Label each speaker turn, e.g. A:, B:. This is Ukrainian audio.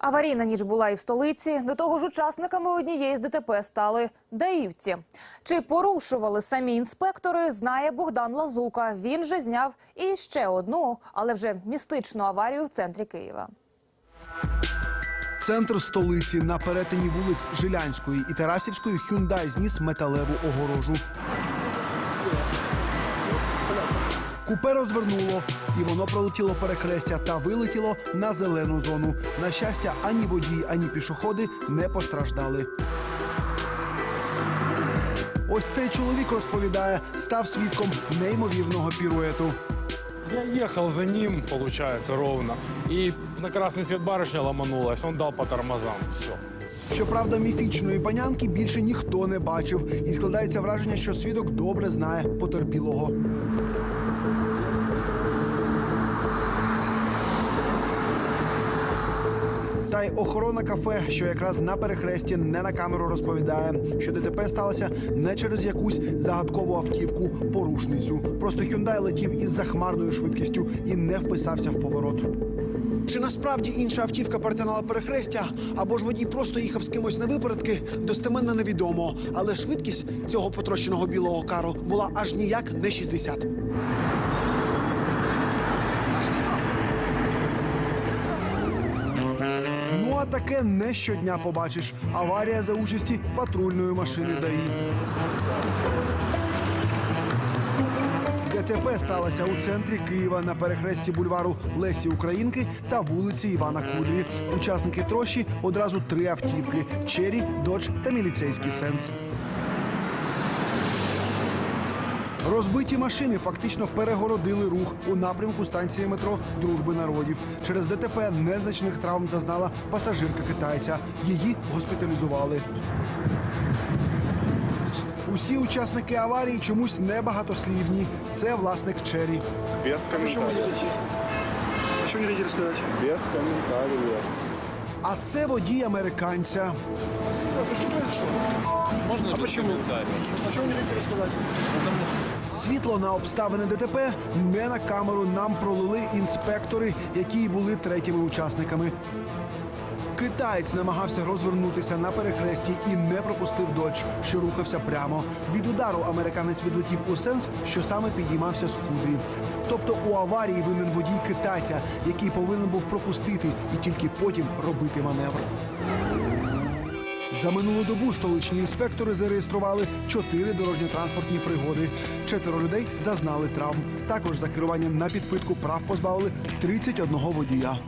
A: Аварійна ніч була і в столиці. До того ж, учасниками однієї з ДТП стали даївці. Чи порушували самі інспектори, знає Богдан Лазука. Він же зняв і ще одну, але вже містичну аварію в центрі Києва.
B: Центр столиці на перетині вулиць Жилянської і Тарасівської Hyundai зніс металеву огорожу. Купе розвернуло, і воно пролетіло перехрестя та вилетіло на зелену зону. На щастя, ані водії, ані пішоходи не постраждали. Ось цей чоловік розповідає, став свідком неймовірного піруету.
C: Я ехал за ним, получается, ровно. И на красный свет барышня ломанулась, он дал по тормозам. Все.
B: Щоправда, міфічної панянки більше ніхто не бачив, і складається враження, що свідок добре знає потерпілого. Й охорона кафе, що якраз на перехресті не на камеру розповідає, що ДТП сталося не через якусь загадкову автівку, порушницю. Просто Hyundai летів із захмарною швидкістю і не вписався в поворот. Чи насправді інша автівка перетинала перехрестя, або ж водій просто їхав з кимось на випередки, достеменно невідомо. Але швидкість цього потрощеного білого кару була аж ніяк не 60. Ну а таке не щодня побачиш. Аварія за участі патрульної машини ДАІ. ДТП сталося у центрі Києва на перехресті бульвару Лесі Українки та вулиці Івана Кудрі. Учасники трощі одразу три автівки: Чері, Додж та міліцейський сенс. Розбиті машини фактично перегородили рух у напрямку станції метро Дружби народів. Через ДТП незначних травм зазнала пасажирка китайця. Її госпіталізували. Усі учасники аварії чомусь небагатослівні. Це власник Чері.
D: Без комментариев.
B: А що не хотіли сказати?
D: Без комментариев.
B: А це водій американця.
C: Можно
B: А почему? А чого не хотіли сказати? Світло на обставини ДТП не на камеру нам пролили інспектори, які й були третіми учасниками. Китаєць намагався розвернутися на перехресті і не пропустив додж, що рухався прямо. Від удару американець відлетів у сенс, що саме підіймався з кудрі. Тобто у аварії винен водій китайця, який повинен був пропустити і тільки потім робити маневр. За минулу добу столичні інспектори зареєстрували чотири дорожньо-транспортні пригоди. Четверо людей зазнали травм. Також за керуванням на підпитку прав позбавили 31 водія.